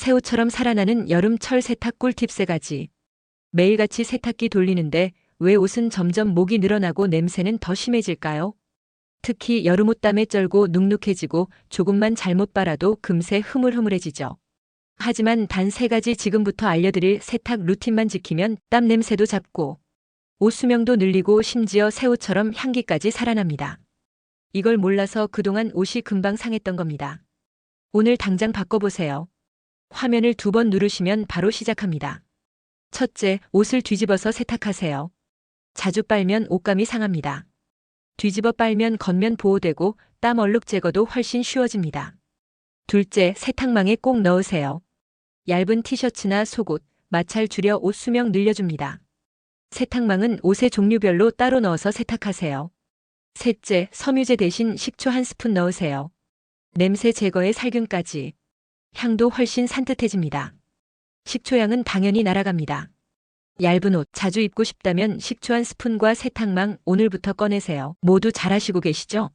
새우처럼 살아나는 여름철 세탁 꿀팁 세 가지. 매일같이 세탁기 돌리는데 왜 옷은 점점 목이 늘어나고 냄새는 더 심해질까요? 특히 여름옷 땀에 쩔고 눅눅해지고 조금만 잘못 빨아도 금세 흐물흐물해지죠. 하지만 단 세 가지 지금부터 알려드릴 세탁 루틴만 지키면 땀 냄새도 잡고 옷 수명도 늘리고 심지어 새 옷처럼 향기까지 살아납니다. 이걸 몰라서 그동안 옷이 금방 상했던 겁니다. 오늘 당장 바꿔보세요. 화면을 두 번 누르시면 바로 시작합니다. 첫째, 옷을 뒤집어서 세탁하세요. 자주 빨면 옷감이 상합니다. 뒤집어 빨면 겉면 보호되고 땀 얼룩 제거도 훨씬 쉬워집니다. 둘째, 세탁망에 꼭 넣으세요. 얇은 티셔츠나 속옷, 마찰 줄여 옷 수명 늘려줍니다. 세탁망은 옷의 종류별로 따로 넣어서 세탁하세요. 셋째, 섬유제 대신 식초 한 스푼 넣으세요. 냄새 제거에 살균까지. 향도 훨씬 산뜻해집니다. 식초향은 당연히 날아갑니다. 얇은 옷 자주 입고 싶다면 식초 한 스푼과 세탁망 오늘부터 꺼내세요. 모두 잘하시고 계시죠?